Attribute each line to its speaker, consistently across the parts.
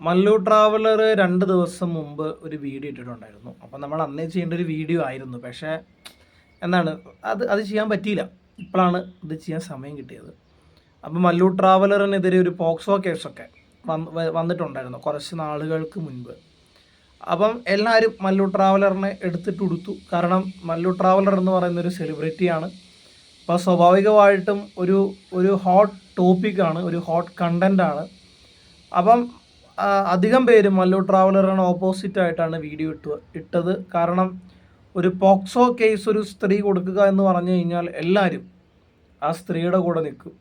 Speaker 1: Mallu traveller രണ്ട് ദിവസം മുമ്പ് ഒരു വീഡിയോ ഇട്ടിട്ടുണ്ടായിരുന്നു. അപ്പം നമ്മൾ അന്നേ ചെയ്യേണ്ട ഒരു വീഡിയോ ആയിരുന്നു. പക്ഷേ എന്താണ് അത് അത് ചെയ്യാൻ പറ്റിയില്ല. ഇപ്പോഴാണ് ഇത് ചെയ്യാൻ സമയം കിട്ടിയത്. അപ്പം മല്ലു ട്രാവലറിനെതിരെ ഒരു പോക്സോ കേസൊക്കെ വന്ന് വന്നിട്ടുണ്ടായിരുന്നു കുറച്ച് നാളുകൾക്ക് മുൻപ്. അപ്പം എല്ലാവരും മല്ലു ട്രാവലറിനെ എടുത്തിട്ട് കാരണം മല്ലു ട്രാവലർ എന്ന് പറയുന്ന ഒരു സെലിബ്രിറ്റിയാണ് അപ്പോൾ സ്വാഭാവികമായിട്ടും ഒരു ഒരു ഹോട്ട് ടോപ്പിക്കാണ് ഒരു ഹോട്ട് കണ്ടന്റാണ് അപ്പം അധികം പേരും മല്ലു ട്രാവലറിന് ഓപ്പോസിറ്റ് ആയിട്ടാണ് വീഡിയോ ഇട്ട് ഇട്ടത്. കാരണം ഒരു പോക്സോ കേസ് ഒരു സ്ത്രീ കൊടുക്കുക എന്ന് പറഞ്ഞു കഴിഞ്ഞാൽ എല്ലാവരും ആ സ്ത്രീയുടെ കൂടെ നിൽക്കും.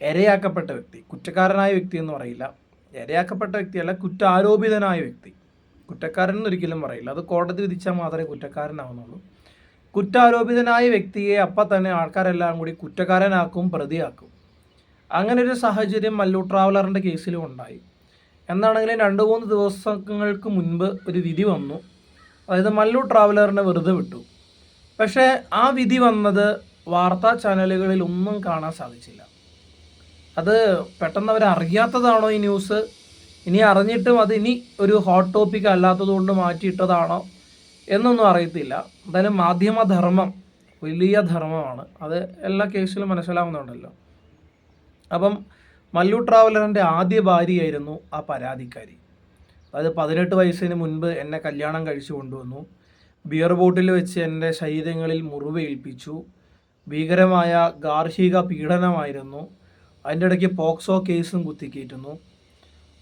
Speaker 1: ഇരയാക്കപ്പെട്ട വ്യക്തി കുറ്റക്കാരനായ വ്യക്തി എന്ന് പറയില്ല. ഇരയാക്കപ്പെട്ട വ്യക്തിയല്ല കുറ്റാരോപിതനായ വ്യക്തി. കുറ്റക്കാരൻ എന്നൊരിക്കലും പറയില്ല. അത് കോടതി വിധിച്ചാൽ മാത്രമേ കുറ്റക്കാരനാവുന്നുള്ളൂ. കുറ്റാരോപിതനായ വ്യക്തിയെ അപ്പം തന്നെ ആൾക്കാരെല്ലാം കൂടി കുറ്റക്കാരനാക്കും പ്രതിയാക്കും. അങ്ങനെ ഒരു സാഹചര്യം മല്ലു ട്രാവലറിന്റെ കേസിലും ഉണ്ടായി. എന്നാണെങ്കിലും രണ്ട് മൂന്ന് ദിവസങ്ങൾക്ക് മുൻപ് ഒരു വിധി വന്നു. അതായത് മല്ലു ട്രാവലറിനെ വെറുതെ വിട്ടു. പക്ഷേ ആ വിധി വന്നത് വാർത്താ ചാനലുകളിൽ ഒന്നും കാണാൻ സാധിച്ചില്ല. അത് പെട്ടെന്ന് അവർ അറിയാത്തതാണോ ഈ ന്യൂസ് ഇനി അറിഞ്ഞിട്ടും അത് ഇനി ഒരു ഹോട്ട് ടോപ്പിക് അല്ലാത്തത് കൊണ്ട് മാറ്റിയിട്ടതാണോ എന്നൊന്നും അറിയത്തില്ല. എന്തായാലും മാധ്യമധർമ്മം വലിയ ധർമ്മമാണ്. അത് എല്ലാ കേസിലും മനസ്സിലാവുന്നുണ്ടല്ലോ. അപ്പം മല്ലു ട്രാവലറിന്റെ ആദ്യ ഭാര്യയായിരുന്നു ആ പരാതിക്കാരി. അതായത് പതിനെട്ട് വയസ്സിന് മുൻപ് എന്നെ കല്യാണം കഴിച്ചു കൊണ്ടുവന്നു. ബിയർ ബോട്ടിൽ വെച്ച് എന്റെ ശരീരങ്ങളിൽ മുറിവ് ഏൽപ്പിച്ചു. ഭീകരമായ ഗാർഹിക പീഡനമായിരുന്നു. അതിന്റെ ഇടയ്ക്ക് പോക്സോ കേസും കുത്തിക്കേറ്റുന്നു.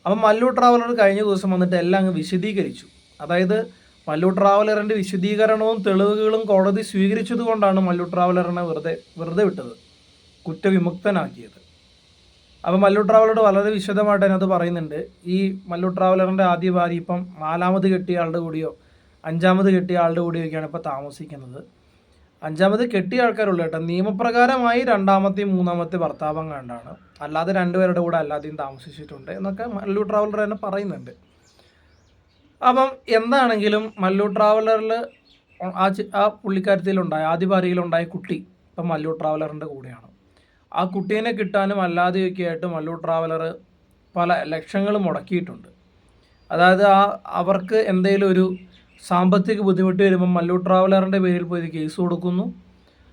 Speaker 1: അപ്പം മല്ലു ട്രാവലർ കഴിഞ്ഞ ദിവസം വന്നിട്ട് എല്ലാം അങ്ങ് വിശദീകരിച്ചു. അതായത് മല്ലു ട്രാവലറിന്റെ വിശദീകരണവും തെളിവുകളും കോടതി സ്വീകരിച്ചതുകൊണ്ടാണ് മല്ലു ട്രാവലറിനെ വെറുതെ വെറുതെ വിട്ടത്. കുറ്റവിമുക്തനാക്കിയത്. അപ്പം മല്ലു ട്രാവലറോട് വളരെ വിശദമായിട്ട് അതിനകത്ത് പറയുന്നുണ്ട്. ഈ മല്ലു ട്രാവലറിന്റെ ആദ്യ ഭാര്യ ഇപ്പം നാലാമത് കെട്ടിയ ആളുടെ കൂടിയോ അഞ്ചാമത് കെട്ടിയ ആളുടെ കൂടിയോ ഒക്കെയാണ് ഇപ്പോൾ താമസിക്കുന്നത്. അഞ്ചാമത് കെട്ടിയ ആൾക്കാരുള്ളൂ കേട്ടോ. നിയമപ്രകാരമായി രണ്ടാമത്തെയും മൂന്നാമത്തെ ഭർത്താവം കണ്ടാണ്. അല്ലാതെ രണ്ടുപേരുടെ കൂടെ അല്ലാതെയും താമസിച്ചിട്ടുണ്ട് എന്നൊക്കെ മല്ലു ട്രാവലർ തന്നെ പറയുന്നുണ്ട്. അപ്പം എന്താണെങ്കിലും മല്ലു ട്രാവലറിൽ ആ ആ പുള്ളിക്കാരത്തിലുണ്ടായ ആദ്യ ഭാര്യയിലുണ്ടായ കുട്ടി ഇപ്പം മല്ലു ട്രാവലറിന്റെ കൂടെയാണ്. ആ കുട്ടീനെ കിട്ടാനും അല്ലാതെയൊക്കെ ആയിട്ട് മല്ലു ട്രാവലർ പല ലക്ഷങ്ങൾ മുടക്കിയിട്ടുണ്ട്. അതായത് ആ അവർക്ക് എന്തെങ്കിലും ഒരു സാമ്പത്തിക ബുദ്ധിമുട്ട് വരുമ്പോൾ മല്ലു ട്രാവലറിന്റെ പേരിൽ പോയി കേസ് കൊടുക്കുന്നു.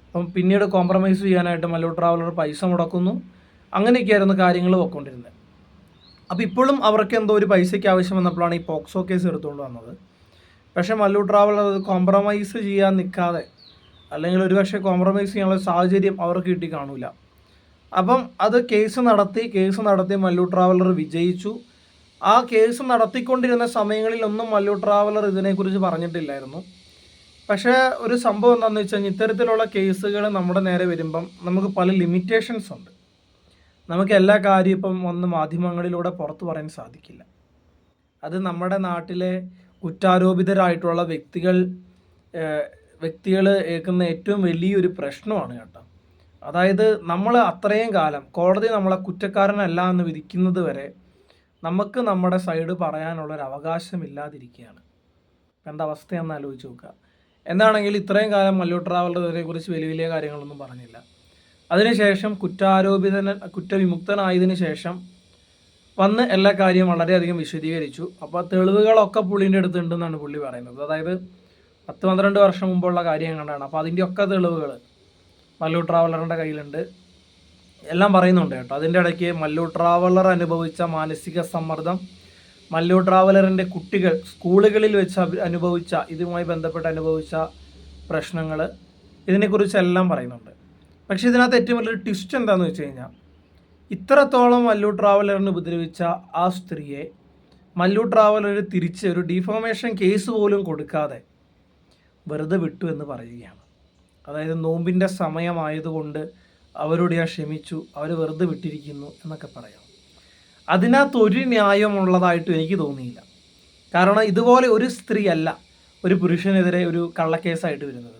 Speaker 1: അപ്പം പിന്നീട് കോംപ്രമൈസ് ചെയ്യാനായിട്ട് മല്ലു ട്രാവലർ പൈസ മുടക്കുന്നു. അങ്ങനെയൊക്കെയായിരുന്നു കാര്യങ്ങൾ പോയിക്കൊണ്ടിരുന്നത്. അപ്പോൾ ഇപ്പോഴും അവർക്ക് എന്തോ ഒരു പൈസയ്ക്ക് ആവശ്യം വന്നപ്പോഴാണ് ഈ പോക്സോ കേസ് എടുത്തുകൊണ്ട് വന്നത്. പക്ഷേ മല്ലു ട്രാവലർ അത് കോംപ്രമൈസ് ചെയ്യാൻ നിൽക്കാതെ അല്ലെങ്കിൽ ഒരു പക്ഷേ കോംപ്രമൈസ് ചെയ്യാനുള്ള സാഹചര്യം അവർക്ക് കിട്ടി കാണൂല. അപ്പം അത് കേസ് നടത്തി കേസ് നടത്തി മല്ലു ട്രാവലർ വിജയിച്ചു. ആ കേസ് നടത്തിക്കൊണ്ടിരുന്ന സമയങ്ങളിലൊന്നും മല്ലു ട്രാവലർ ഇതിനെക്കുറിച്ച് പറഞ്ഞിട്ടില്ലായിരുന്നു. പക്ഷേ ഒരു സംഭവം എന്താണെന്ന് വെച്ച് കഴിഞ്ഞാൽ ഇത്തരത്തിലുള്ള കേസുകൾ നമ്മുടെ നേരെ വരുമ്പം നമുക്ക് പല ലിമിറ്റേഷൻസ് ഉണ്ട്. നമുക്ക് എല്ലാ കാര്യവും ഇപ്പം ഒന്ന് മാധ്യമങ്ങളിലൂടെ പുറത്തു പറയാൻ സാധിക്കില്ല. അത് നമ്മുടെ നാട്ടിലെ കുറ്റാരോപിതരായിട്ടുള്ള വ്യക്തികൾ വ്യക്തികൾ ഏൽക്കുന്ന ഏറ്റവും വലിയൊരു പ്രശ്നമാണ് കേട്ടോ. അതായത് നമ്മൾ അത്രയും കാലം കോടതി നമ്മളെ കുറ്റക്കാരനല്ല എന്ന് വിധിക്കുന്നത് വരെ നമുക്ക് നമ്മുടെ സൈഡ് പറയാനുള്ളൊരു അവകാശമില്ലാതിരിക്കുകയാണ്. ഇല്ലാതിരിക്കുകയാണ് എന്താ അവസ്ഥയെന്ന് ആലോചിച്ച് നോക്കുക. എന്താണെങ്കിൽ ഇത്രയും കാലം മല്ലു ട്രാവലറിനെ കുറിച്ച് വലിയ വലിയ കാര്യങ്ങളൊന്നും പറഞ്ഞില്ല. അതിനുശേഷം കുറ്റാരോപിതന കുറ്റവിമുക്തനായതിനു ശേഷം വന്ന് എല്ലാ കാര്യവും വളരെയധികം വിശദീകരിച്ചു. അപ്പോൾ തെളിവുകളൊക്കെ പുള്ളിന്റെ അടുത്തുണ്ടെന്നാണ് പുള്ളി പറയുന്നത്. അതായത് പത്ത് പന്ത്രണ്ട് വർഷം മുമ്പുള്ള കാര്യം കണ്ടാണ്. അപ്പോൾ അതിന്റെയൊക്കെ തെളിവുകൾ മല്ലു ട്രാവലറിന്റെ കയ്യിലുണ്ട്. എല്ലാം പറയുന്നുണ്ട് കേട്ടോ. അതിന്റെ ഇടയ്ക്ക് മല്ലു ട്രാവലർ അനുഭവിച്ച മാനസിക സമ്മർദ്ദം മല്ലു ട്രാവലറിന്റെ കുട്ടികൾ സ്കൂളുകളിൽ വെച്ച് അനുഭവിച്ച ഇതുമായി ബന്ധപ്പെട്ട് അനുഭവിച്ച പ്രശ്നങ്ങൾ ഇതിനെക്കുറിച്ചെല്ലാം പറയുന്നുണ്ട്. പക്ഷേ ഇതിനകത്ത് ഏറ്റവും വലിയൊരു ട്വിസ്റ്റ് എന്താണെന്ന് വെച്ച് കഴിഞ്ഞാൽ ഇത്രത്തോളം മല്ലു ട്രാവലറിന് ഉപദ്രവിച്ച ആ സ്ത്രീയെ മല്ലു ട്രാവലർ തിരിച്ച് ഒരു ഡിഫോമേഷൻ കേസ് പോലും കൊടുക്കാതെ വെറുതെ വിട്ടു എന്ന് പറയുകയാണ്. അതായത് നോമ്പിന്റെ സമയമായതുകൊണ്ട് അവരോട് ഞാൻ ക്ഷമിച്ചു അവർ വെറുതെ വിട്ടിരിക്കുന്നു എന്നൊക്കെ പറയാം. അതിനകത്ത് ഒരു ന്യായമുള്ളതായിട്ടും എനിക്ക് തോന്നിയില്ല. കാരണം ഇതുപോലെ ഒരു സ്ത്രീ അല്ല ഒരു പുരുഷനെതിരെ ഒരു കള്ളക്കേസായിട്ട് വരുന്നത്.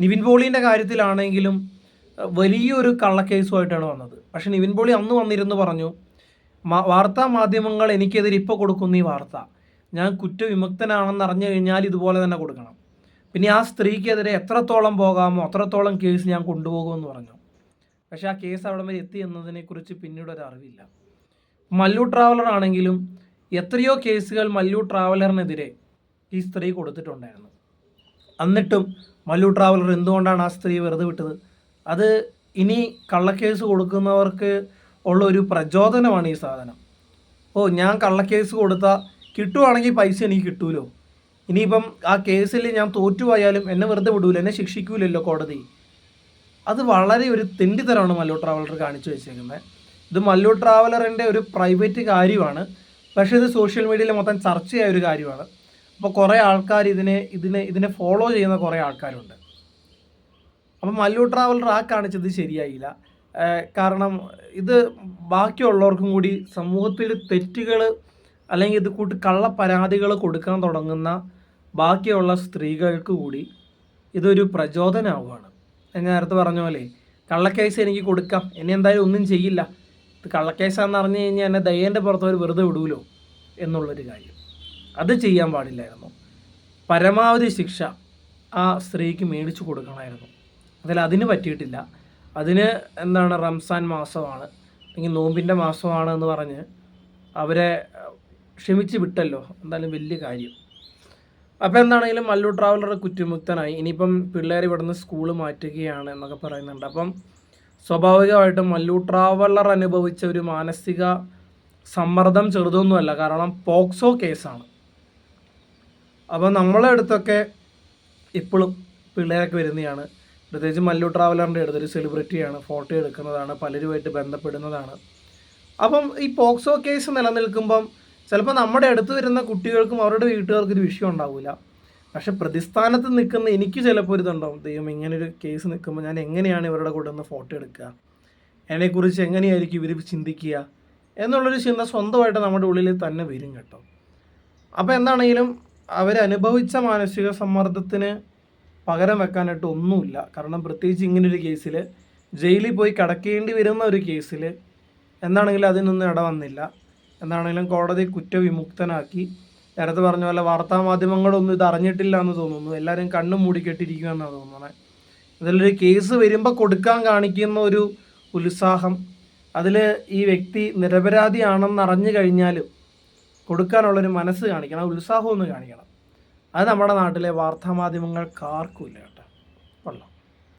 Speaker 1: നിവിൻ പോളിന്റെ കാര്യത്തിലാണെങ്കിലും വലിയൊരു കള്ളക്കേസുമായിട്ടാണ് വന്നത്. പക്ഷേ നിവിൻ പോളി അന്ന് വന്നിരുന്നു പറഞ്ഞു വാർത്താ മാധ്യമങ്ങൾ എനിക്കെതിരെ ഇപ്പോൾ കൊടുക്കുന്ന ഈ വാർത്ത. ഞാൻ കുറ്റവിമുക്തനാണെന്ന് അറിഞ്ഞു കഴിഞ്ഞാൽ ഇതുപോലെ തന്നെ കൊടുക്കണം. പിന്നെ ആ സ്ത്രീക്കെതിരെ എത്രത്തോളം പോകാമോ അത്രത്തോളം കേസ് ഞാൻ കൊണ്ടുപോകുമെന്ന് പറഞ്ഞു. പക്ഷെ ആ കേസ് അവിടെ വരെ എത്തി എന്നതിനെക്കുറിച്ച് പിന്നീട് ഒരു അറിവില്ല. മല്ലു ട്രാവലർ ആണെങ്കിലും എത്രയോ കേസുകൾ മല്ലു ട്രാവലറിനെതിരെ ഈ സ്ത്രീ കൊടുത്തിട്ടുണ്ടായിരുന്നു. എന്നിട്ടും മല്ലു ട്രാവലർ എന്തുകൊണ്ടാണ് ആ സ്ത്രീ വെറുതെ വിട്ടത്? അത് ഇനി കള്ളക്കേസ് കൊടുക്കുന്നവർക്ക് ഉള്ള ഒരു പ്രചോദനമാണ് ഈ സാധനം. ഓ ഞാൻ കള്ളക്കേസ് കൊടുത്താൽ കിട്ടുവാണെങ്കിൽ പൈസ എനിക്ക് കിട്ടൂലോ? ഇനിയിപ്പം ആ കേസിൽ ഞാൻ തോറ്റുപോയാലും എന്നെ വെറുതെ വിടൂല എന്നെ ശിക്ഷിക്കൂലല്ലോ കോടതി. അത് വളരെ ഒരു തെണ്ടിത്തരമാണ് മല്ലു ട്രാവലർ കാണിച്ചു വെച്ചേക്കുന്നത്. ഇത് മല്ലു ട്രാവലറിന്റെ ഒരു പ്രൈവറ്റ് കാര്യമാണ്. പക്ഷേ ഇത് സോഷ്യൽ മീഡിയയിൽ മൊത്തം ചർച്ചയായ ഒരു കാര്യമാണ്. അപ്പോൾ കുറേ ആൾക്കാർ ഇതിനെ ഇതിനെ ഇതിനെ ഫോളോ ചെയ്യുന്ന കുറേ ആൾക്കാരുണ്ട്. അപ്പം മല്ലു ട്രാവലർ ആ കാണിച്ചത് ശരിയായില്ല. കാരണം ഇത് ബാക്കിയുള്ളവർക്കും കൂടി സമൂഹത്തിൽ തെറ്റുകൾ അല്ലെങ്കിൽ ഇത് കൂട്ട് കള്ള പരാതികൾ കൊടുക്കാൻ തുടങ്ങുന്ന ബാക്കിയുള്ള സ്ത്രീകൾക്ക് കൂടി ഇതൊരു പ്രചോദനമാവുകയാണ് ഞാൻ നേരത്തെ പറഞ്ഞ പോലെ കള്ളക്കേസ് എനിക്ക് കൊടുക്കാം. എന്നെ എന്തായാലും ഒന്നും ചെയ്യില്ല. ഇത് കള്ളക്കേസാന്ന് അറിഞ്ഞു കഴിഞ്ഞാൽ എന്നെ ദയ്യന്റെ പുറത്ത് അവർ വെറുതെ വിടൂലോ എന്നുള്ളൊരു കാര്യം. അത് ചെയ്യാൻ പാടില്ലായിരുന്നു. പരമാവധി ശിക്ഷ ആ സ്ത്രീക്ക് മേടിച്ചു കൊടുക്കണമായിരുന്നു. അതിൽ അതിന് പറ്റിയിട്ടില്ല. അതിന് എന്താണ് റംസാൻ മാസമാണ്. അല്ലെങ്കിൽ നോമ്പിന്റെ മാസമാണ് എന്ന് പറഞ്ഞ് അവരെ ക്ഷമിച്ച് വിട്ടല്ലോ. എന്തായാലും വലിയ കാര്യം. അപ്പോൾ എന്താണെങ്കിലും മല്ലു ട്രാവലർ കുറ്റമുക്തനായി. ഇനിയിപ്പം പിള്ളേർ ഇവിടുന്ന് സ്കൂൾ മാറ്റുകയാണ് എന്നൊക്കെ പറയുന്നുണ്ട്. അപ്പം സ്വാഭാവികമായിട്ടും മല്ലു ട്രാവലർ അനുഭവിച്ച ഒരു മാനസിക സമ്മർദ്ദം ചെറുതൊന്നുമല്ല. കാരണം പോക്സോ കേസാണ്. അപ്പോൾ നമ്മളെ അടുത്തൊക്കെ ഇപ്പോഴും പിള്ളേരൊക്കെ വരുന്നതാണ്. പ്രത്യേകിച്ച് മല്ലു ട്രാവലറിന്റെ അടുത്തൊരു സെലിബ്രിറ്റിയാണ് ഫോട്ടോ എടുക്കുന്നതാണ്. പലരുമായിട്ട് ബന്ധപ്പെടുന്നതാണ്. അപ്പം ഈ പോക്സോ കേസ് നിലനിൽക്കുമ്പം ചിലപ്പോൾ നമ്മുടെ അടുത്ത് വരുന്ന കുട്ടികൾക്കും അവരുടെ വീട്ടുകാർക്കും ഒരു വിഷയം ഉണ്ടാവില്ല പക്ഷെ പ്രതിസ്ഥാനത്ത് നിൽക്കുന്ന എനിക്ക് ചിലപ്പോൾ ഒരു ഇതുണ്ടാവും. ദൈവം ഇങ്ങനെ ഒരു കേസ് നിൽക്കുമ്പോൾ ഞാൻ എങ്ങനെയാണ് ഇവരുടെ കൂടെ നിന്ന് ഫോട്ടോ എടുക്കുക? എന്നെക്കുറിച്ച് എങ്ങനെയായിരിക്കും ഇവർ ചിന്തിക്കുക? എന്നുള്ളൊരു ചിന്ത സ്വന്തമായിട്ട് നമ്മുടെ ഉള്ളിൽ തന്നെ വരും കേട്ടോ. അപ്പോൾ എന്താണെങ്കിലും അവരനുഭവിച്ച മാനസിക സമ്മർദ്ദത്തിന് പകരം വെക്കാനായിട്ട് ഒന്നുമില്ല. കാരണം പ്രത്യേകിച്ച് ഇങ്ങനൊരു കേസിൽ ജയിലിൽ പോയി കടക്കേണ്ടി വരുന്ന ഒരു കേസിൽ എന്താണെങ്കിലും അതിനൊന്നും ഇട വന്നില്ല. എന്താണെങ്കിലും കോടതി കുറ്റവിമുക്തനാക്കി. നേരത്തെ പറഞ്ഞ പോലെ വാർത്താ മാധ്യമങ്ങളൊന്നും ഇത് അറിഞ്ഞിട്ടില്ല എന്ന് തോന്നുന്നു. എല്ലാവരും കണ്ണും മൂടി എന്നാണ് തോന്നുന്നത് ഇതിലൊരു കേസ് വരുമ്പോൾ കൊടുക്കാൻ കാണിക്കുന്ന ഒരു ഉത്സാഹം. അതിൽ ഈ വ്യക്തി നിരപരാധിയാണെന്ന് അറിഞ്ഞു കഴിഞ്ഞാലും കൊടുക്കാനുള്ളൊരു മനസ്സ് കാണിക്കണം ഉത്സാഹമൊന്നും കാണിക്കണം. അത് നമ്മുടെ നാട്ടിലെ വാർത്താ മാധ്യമങ്ങൾക്ക് ആർക്കുമില്ല